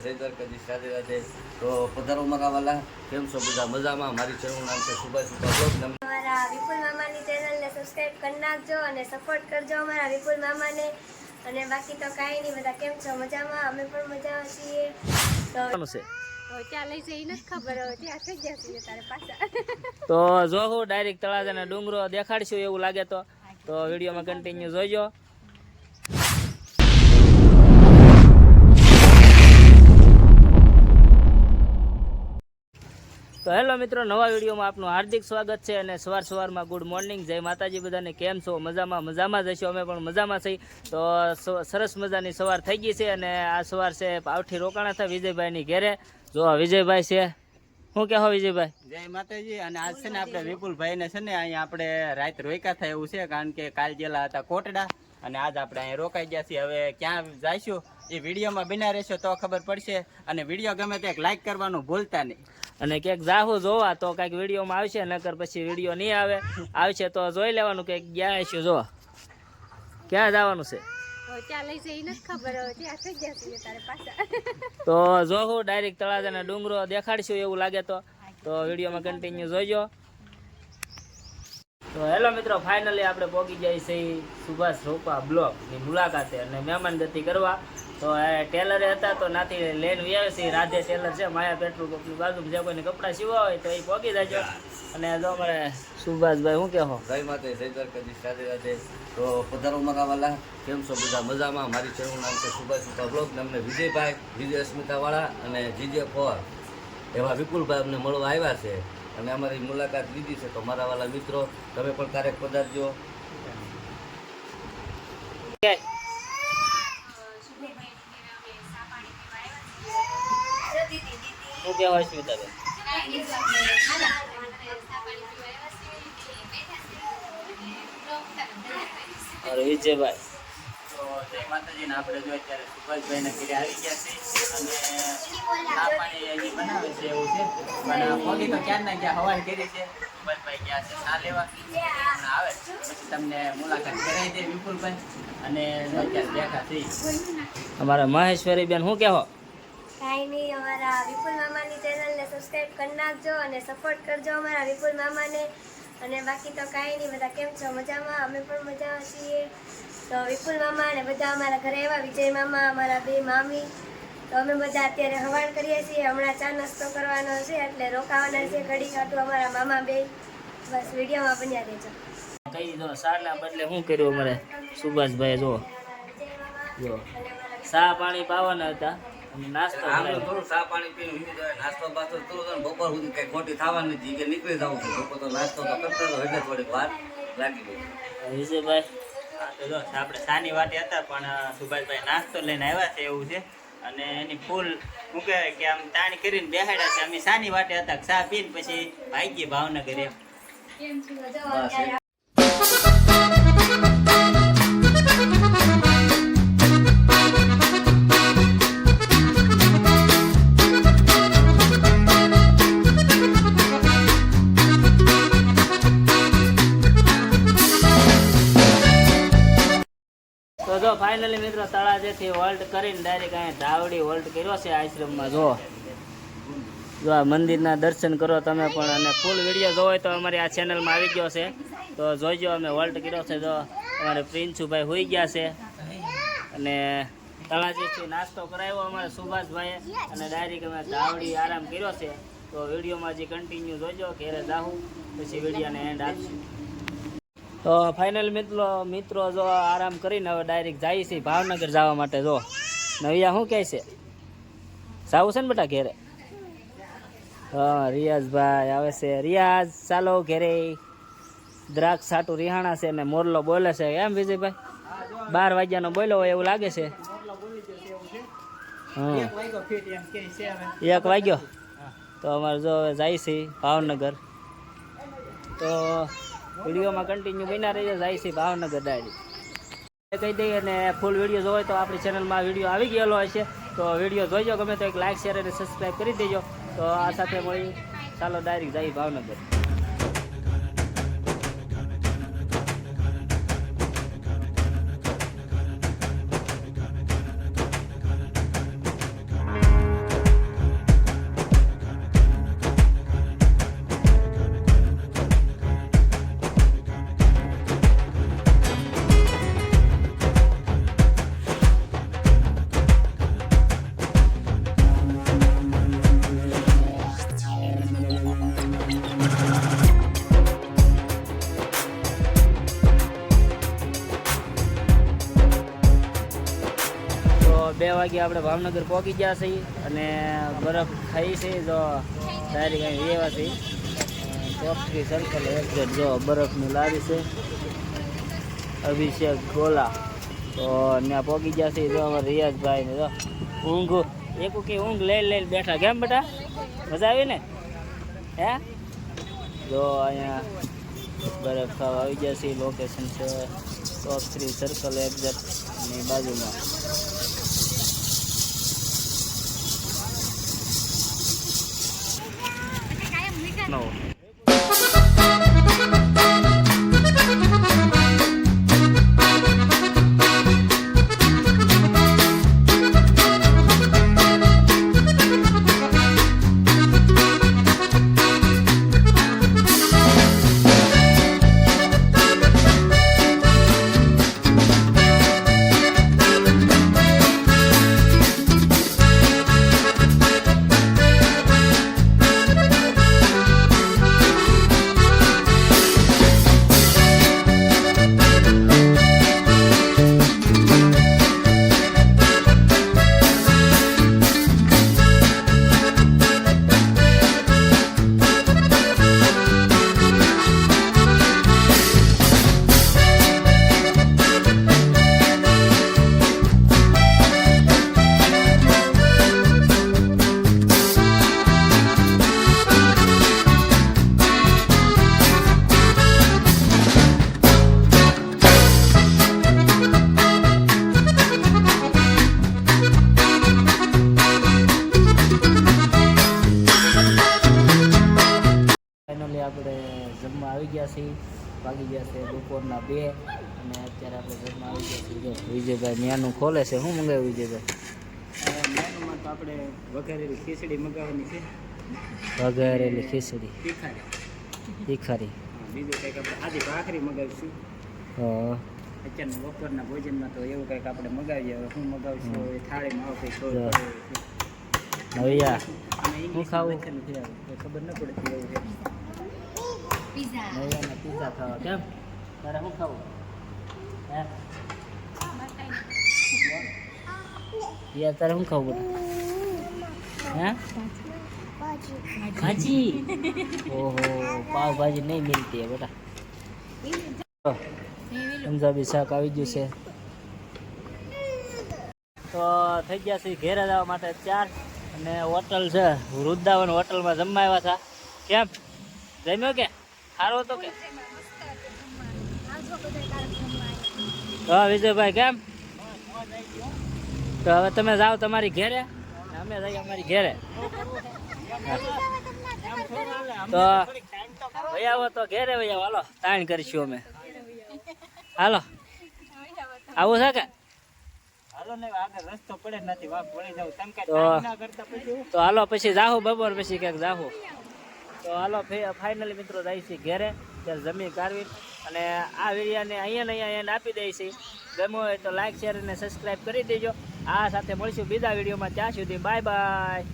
જય દ્વારકાધીશ રાધે રાધે તો પધારો મારા વાલા. કેમ છો બધા? મજામાં? મારી ચેનલનું નામ છે સુભાષ બ્લોગ. અમારા વિપુલ મામાની ચેનલને સબસ્ક્રાઇબ કરી નાખજો અને સપોર્ટ કરજો અમારા વિપુલ મામાને. અને બાકી તો કાંઈ નહીં બધા કેમ છો? મજામાં? અમે પણ મજામાં છીએ. તો જો હું ડાયરેક્ટ તળાજાના ડુંગરો દેખાડશું એવું લાગે તો તો વિડીયોમાં કન્ટિન્યુ જોઈજો. તો હેલો મિત્રો, નવા વિડીયોમાં આપનું હાર્દિક સ્વાગત છે અને સવાર સવારમાં ગુડ મોર્નિંગ. જય માતાજી બધાને કેમ છો? મજામાં મજામાં જ હશો અમે પણ મજામાં છીએ. તો સરસ મજાની સવાર થઈ ગઈ છે અને આ સવાર છે પાવઠી રોકાણા હતા વિજયભાઈની ઘેરે. જો વિજયભાઈ છે. શું કહો વિજયભાઈ? જય માતાજી, અને આજ છે ને આપણે વિપુલભાઈ ને છે ને અહીંયા આપણે રાત રોકા થાય એવું છે, કારણ કે કાલ ગયેલા હતા કોટડા, અને આજ આપણે અહીંયા રોકાઈ ગયા છીએ. હવે ક્યાં જઈશું? એ વિડીયોમાં બિના રહેશો તો ખબર પડશે. અને વીડિયો ગમે તે લાઈક કરવાનું ભૂલતા નહીં. અને ક્યાંક જાહુ જોવા તો કાંઈક વિડીયોમાં આવશે નકર પછી વીડિયો નહીં આવે. આવશે તો જોઈ લેવાનું કે ગયા છે જો ક્યાં જવાનું છે? તો જોહું ડાયરેક્ટ તળાજા ડુંગરો દેખાડશું એવું લાગે તો. તો વિડીયોમાં કન્ટિન્યુ જોઈજો. તો હેલો મિત્રો ફાઇનલી આપણે પહોંચી જાય છીએ સુભાષ રોપા બ્લોકની મુલાકાતે અને મહેમાન ગતિ કરવા. તો એ ટેલરે હતા તો નાથી લઈને વ્યાવે છે રાધે ટેલર છે માયા પેટ્રોલ પંપની બાજુમાં જે કોઈને કપડાં સીવા હોય તો એ પહોંચી જાય અને જો અમારે સુભાષભાઈ શું કહો? જય માતે જય દ્વારકાધીશ રાધે રાધે. તો પધારો મારા વાલા કેમ છો બધા મજામાં? મારી ચેનલનું નામ છે સુભાષ રોપા બ્લોક અમને વિજયભાઈ વિજય અસ્મિતાવાળા અને જીજે ફોર. એવા વિપુલભાઈ અમને મળવા આવ્યા છે. અને અમારી મુલાકાત લીધી છે તો મારા વાલા મિત્રો, તમે પણ ક્યારેક પધારજો. શું કહેવાય સ્મિતાબેન અરે વિજયભાઈ. જય માતાજી આપણે જો અત્યારે સુભાષભાઈ ઘરે આવી ગયા છે અને પાણી હજી બનાવે છે એવું છે. પણ પગી તો ક્યાં ગયા હવાલ કરી છે. સુભાષભાઈ ગયા છે ચા લેવા. આવે. પછી તમને મુલાકાત કરાવી દે વિપુલભાઈ. અને અત્યારે બેઠા થઈ અમારા મહેશ્વરી બેન શું કહો કાંઈ નહીં અમારા વિપુલ મામાની ચેનલને સબસ્ક્રાઇબ કરી નાખજો અને સપોર્ટ કરજો અમારા વિપુલ મામાને. અને બાકી તો કાંઈ નહીં બધા કેમ છો? મજામાં? અમે પણ મજામાં છીએ. તો વિપુલ મામા અને બધા અમારા ઘરે આવ્યા વિજય મામા અમારા બે મામી. તો અમે બધા અત્યારે હવાણ કરીએ છીએ. હમણાં ચા નાસ્તો કરવાનો છે એટલે રોકાવાના છે ઘડી ખાતું અમારા મામા બે. બસ વિડીયોમાં બન્યા રહેજો. કઈ દો સારના બદલે શું કર્યું અમારે? સુભાષભાઈ જો. જો. સા પાણી પાવાના હતા. નાસ્તો થોડું પાણી પીને નાસ્તો બાસ્તો બપોર સુધી કઈ ખોટી થવાની નથી. કે નીકળી જવું છે. બપોર તો નાસ્તો તો કરતા એટલે થોડીક વાર. લાગી ગઈ વિજયભાઈ તો જો આપણે સાની વાટે હતા પણ સુભાષભાઈ નાસ્તો લઈને આવ્યા છે એવું છે. અને એની ફૂલ શું કહેવાય કે આમ તાણ કરીને બેહાડ્યા છે. અમે સાની વાટે હતા ચા પીને પછી ભાગીએ ભાવનગર. એમ તો જો ફાઇનલી મિત્રો તળાજેથી હોલ્ટ કરીને ડાયરેક્ટ અહીંયા ધાવડી હોલ્ટ કર્યો છે આશ્રમમાં, જો. જો આ મંદિરના દર્શન કરો તમે પણ, અને ફૂલ વીડિયો જોવો તો અમારી આ ચેનલમાં આવી ગયો છે. તો જોઈજો, અમે હોલ્ટ કર્યો છે, જો. અમારે પ્રિન્સુભાઈ હોઈ ગયા છે. અને તળાજીથી નાસ્તો કરાવ્યો અમારે સુભાષભાઈએ. અને ડાયરેક્ટ અમે ધાવડી આરામ કર્યો છે. તો વિડીયોમાં જે કન્ટિન્યુ જોજો, ઘેરે જાહું. પછી વિડીયોને એન્ડ આપશું. તો ફાઇનલ મિત્રો મિત્રો જો આરામ કરીને હવે ડાયરેક્ટ જાય છે ભાવનગર જવા માટે, જો. નવિયા શું કહે છે? જાવું છે ને બેટા ઘેરે? હા, રિયાઝભાઈ આવે છે. રિયાઝ, ચાલો ઘેરે. દ્રાક્ષ સાટું રિહાણા છે ને મોરલો બોલે છે. એમ વિજયભાઈ? બાર વાગ્યાનો બોલ્યો હોય એવું લાગે છે? હા. એક વાગ્યો? તો અમારે જો જાય છે ભાવનગર. તો વિડીયોમાં કન્ટિન્યુ બન્યા રહીએ જાય છે ભાવનગર ડાયરી. કહી દઈએ અને ફૂલ વીડિયો જોવો તો આપણી ચેનલમાં વીડિયો આવી ગયેલો હશે તો વીડિયો જોઈજો ગમે તો એક લાઇક શેર અને સબસ્ક્રાઈબ કરી દેજો. તો આ સાથે મળી. ચાલો ડાયરેક્ટ જઈએ ભાવનગર. વાગે આપણે ભાવનગર પહોંચી ગયા છીએ અને બરફ ખાઈ છે, જો સારી કાંઈ એવા છે. ચોકથી સર્કલ એક્ઝેટ જો બરફની લારી છે. અભિષેક ગોલા. તો ત્યાં પહોંચી ગયા છે જો અમારે રિયાઝભાઈ ને જો ઊંઘ. એક કે ઊંઘ લઈ લઈને બેઠા કેમ બેટા? મજા આવી ને? હે? જો અહીંયા બરફ ખાવા આવી ગયા છે લોકેશન છે. ટોપ થ્રી સર્કલ એક્ઝેટની બાજુમાં. નવો ફાઇનલી આપણે જમવા આવી ગયા છીએ. વાગી ગયા છે બપોરના બે અને અત્યારે આપણે જમવા આવી ગયા છીએ. જો વિજયભાઈ મેનું ખોલે છે. શું મંગાવ્યું વિજયભાઈ? મેનુમાં તો આપણે વઘારેલી ખીચડી મંગાવવાની છે. વઘારેલી ખીચડી. તીખારી તીખારી બીજું કંઈક આપણે આજે ભાખરી મગાવીશું. હા. અત્યારના બપોરના ભોજનમાં તો એવું કંઈક આપણે મગાવીએ. હવે શું મગાવીશું? એ થાળીમાં આવો કંઈક. અને શું ઇંગ્લિશમાં ખાવું? ખબર ન પડતી એવું છે નવૈયાના પીઝા ખાવા કેમ તારે શું ખાવું હે યાર તારે શું ખાવું બેટા હે ભાજી ઓહો પાવ ભાજી નહીં મિલતી હે બેટા પંજાબી શાક આવી ગયું છે તો થઈ ગયા છે ઘેરે જવા માટે ચાર અને હોટલ છે વૃદ્ધાવન હોટલમાં જમવા આવ્યા હતા કેમ જમ્યો કે સારો હતો કે હા વિજયભાઈ કેમ? તો હવે તમે જાઓ તમારી ઘેરે. અમે જઈએ અમારી ઘેરે. તો ભાઈ આવો તો ઘેરે ભાઈ આવો. હાલો તાણ કરીશું અમે. હાલો. આવું છે કે? હાલો ને આગળ રસ્તો પડે નથી વાપ વળી જાવ તમે તો- તો હાલો પછી જાહો બપોર પછી ક્યાંક જાહો. તો હાલો ફાઇનલી મિત્રો જાય છે ઘેરે ત્યારે જમી કાઢવી. અને આ વિડીયાને અહીંયા અહીંયા એને આપી દઈ છે ગમ્યો હોય તો લાઇક શેર અને સબસ્ક્રાઈબ કરી દેજો. આ સાથે મળીશું બીજા વિડીયોમાં. ત્યાં સુધી બાય બાય